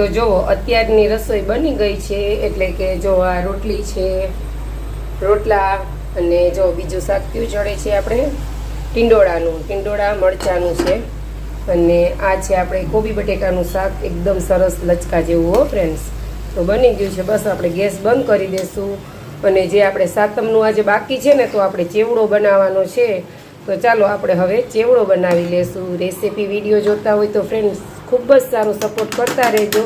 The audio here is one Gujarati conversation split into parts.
તો જો, અત્યારની રસોઈ બની ગઈ છે, એટલે કે જો આ રોટલી છે, રોટલા અને જો બીજું શાક કયું ચડે છે આપણે? ટીંડોળાનું, ટીંડોળા મરચાનું છે. અને આ છે આપણે કોબી બટેકાનું શાક, એકદમ સરસ લચકા જેવું, હો ફ્રેન્ડ્સ તો બની ગયું છે, બસ આપણે ગેસ બંધ કરી દઈશું અને જે આપણે સાતમનું આજે બાકી છે ને, તો આપણે ચેવડો બનાવવાનો છે. તો ચાલો આપણે હવે ચેવડો બનાવી લેશું. રેસીપી વીડિયો જોતા હોય તો ફ્રેન્ડ્સ ખૂબ જ સારો સપોર્ટ કરતા રહેજો.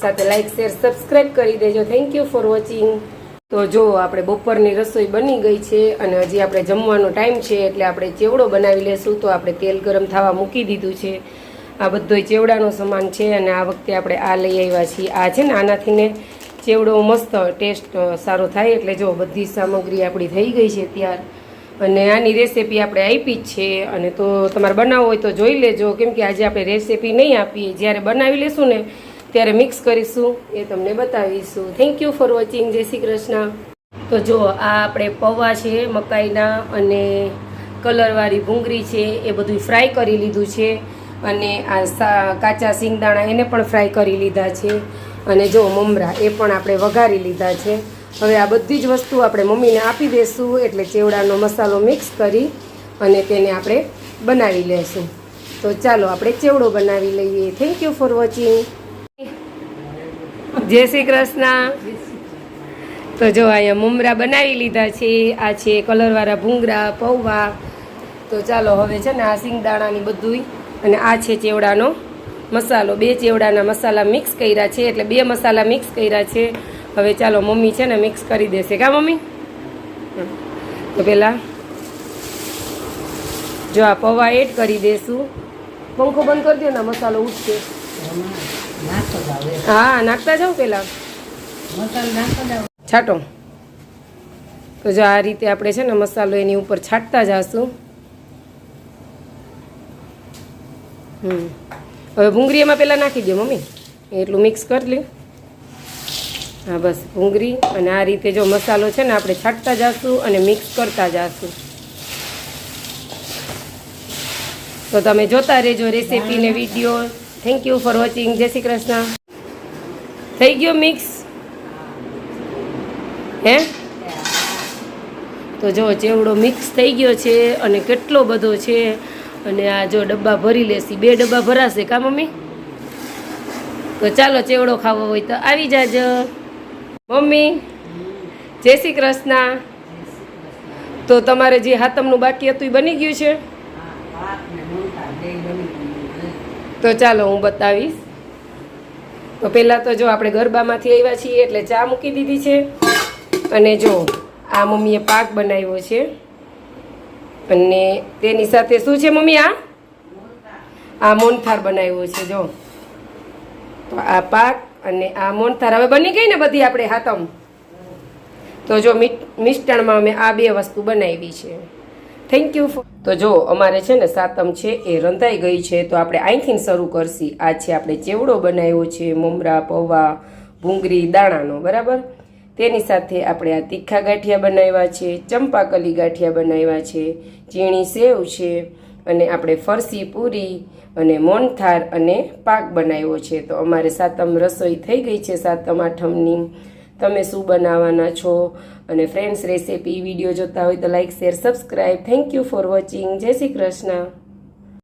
સાથે લાઇક શેર સબસ્ક્રાઈબ કરી દેજો. થેન્ક યુ ફોર વોચિંગ તો જો આપણે બપોરની રસોઈ બની ગઈ છે અને હજી આપણે જમવાનો ટાઈમ છે એટલે આપણે ચેવડો બનાવી લેશું, તો આપણે તેલ ગરમ થવા મૂકી દીધું છે. આ બધો ચેવડાનો સામાન છે અને આ વખતે આપણે આ લઈ આવ્યા છીએ. આ છે ને આનાથી ને ચેવડો મસ્ત ટેસ્ટ સારો થાય એટલે જો બધી સામગ્રી આપણી થઈ ગઈ છે ત્યાર. અને આની રેસીપી આપણે આપી જ છે. અને તો તમારે બનાવવો હોય તો જોઈ લેજો. કેમ કે આજે આપણે રેસીપી નહીં આપીએ. જ્યારે બનાવી લેશું ને, ત્યારે મિક્સ કરીશું. એ તમને બતાવીશું. થેન્ક યુ ફોર વોચિંગ જય શ્રી કૃષ્ણ. તો જો, આ આપણે પૌવા છે, મકાઈના અને કલરવાળી ભૂંગળી છે, એ બધું ફ્રાય કરી લીધું છે. અને આ કાચા સિંગદાણા એને પણ ફ્રાય કરી લીધા છે. અને જો મમરા, એ પણ આપણે વઘારી લીધા છે. હવે આ બધી જ વસ્તુ આપણે મમ્મીને આપી દઈશું એટલે ચેવડાનો મસાલો મિક્સ કરી અને તેને આપણે બનાવી લેશું. તો ચાલો આપણે ચેવડો બનાવી લઈએ. થેન્ક યુ ફોર વોચિંગ જય શ્રી કૃષ્ણ. તો જો અહીંયા મુમરા બનાવી લીધા છે. આ છે કલરવાળા ભૂંગળા પૌવા. તો ચાલો હવે છે ને આ સિંગદાણાની બધું અને આ છે ચેવડાનો મસાલો. બે ચેવડાના મસાલા મિક્સ કર્યા છે, એટલે બે મસાલા મિક્સ કર્યા છે. હવે ચાલો મમ્મી છે ને મિક્સ કરી દેશે. કા મમ્મી? તો પહેલાં જો આ પૌવા એડ કરી દેશું. પંખો બંધ કરી દો ને મસાલો ઉઠશે. હા, નાખતા જાઉં જાવ છાંટો. તો જો આ રીતે આપણે છે ને મસાલો એની ઉપર છાંટતા જાશું. હમ. હવે ભૂંગળીમાં પહેલાં નાખી દો મમ્મી. એટલું મિક્સ કરી લે હા, બસ. ભૂંગળી અને આ રીતે જો મસાલો છે ને આપણે છાંટતા જઈશું અને મિક્સ કરતા જઈશું તો તમે જોતા રહેજો રેસીપી ને video thank you for watching જય શ્રી કૃષ્ણ. થઈ ગયો મિક્સ? હે? તો જો ચેવડો મિક્સ થઈ ગયો છે અને કેટલો બધો છે અને આ જો ડબ્બા ભરી લેશી. બે ડબ્બા ભરાશે કા મમ્મી? તો ચાલો ચેવડો ખાવો હોય તો આવી જાજો. મમ્મી, જય શ્રી કૃષ્ણ. તો તમારે જે હાતમનું બાકી હતું એ બની ગયું છે. તો ચાલો હું બતાવીશ. તો પહેલાં તો જો આપણે ગરબામાંથી આવ્યા છીએ એટલે ચા મૂકી દીધી છે. અને જો આ મમ્મીએ પાક બનાવ્યો છે. અને તેની સાથે શું છે મમ્મી આ? આ મોનથાર બનાવ્યો છે, જો. તો આ પાક અને આ મોનથાર હવે બની ગઈ ને બધી આપણે હાથમ. તો જો મિષ્ટાણમાં અમે આ બે વસ્તુ બનાવી છે. થેન્ક યુ તો જો અમારે છે ને સાતમ છે એ રંધાઈ ગઈ છે, તો આપણે અહીંથી શરૂ કરશી. આ છે આપણે ચેવડો બનાવ્યો છે, મમરા, પૌવા, ભૂંગળી, દાણાનો, બરાબર? તેની સાથે આપણે આ તીખા ગાંઠિયા બનાવ્યા છે, ચંપાકલી ગાંઠિયા બનાવ્યા છે ચીણી સેવ છે અને આપણે ફરસી, પૂરી અને મોનથાર અને પાક બનાવ્યો છે. તો અમારે સાતમ રસોઈ થઈ ગઈ છે, સાતમ આઠમની. તમે શું બનાવવાના છો? અને ફ્રેન્ડ્સ રેસીપી વીડિયો જોતા હોય તો like share subscribe thank you for watching જય શ્રી કૃષ્ણ.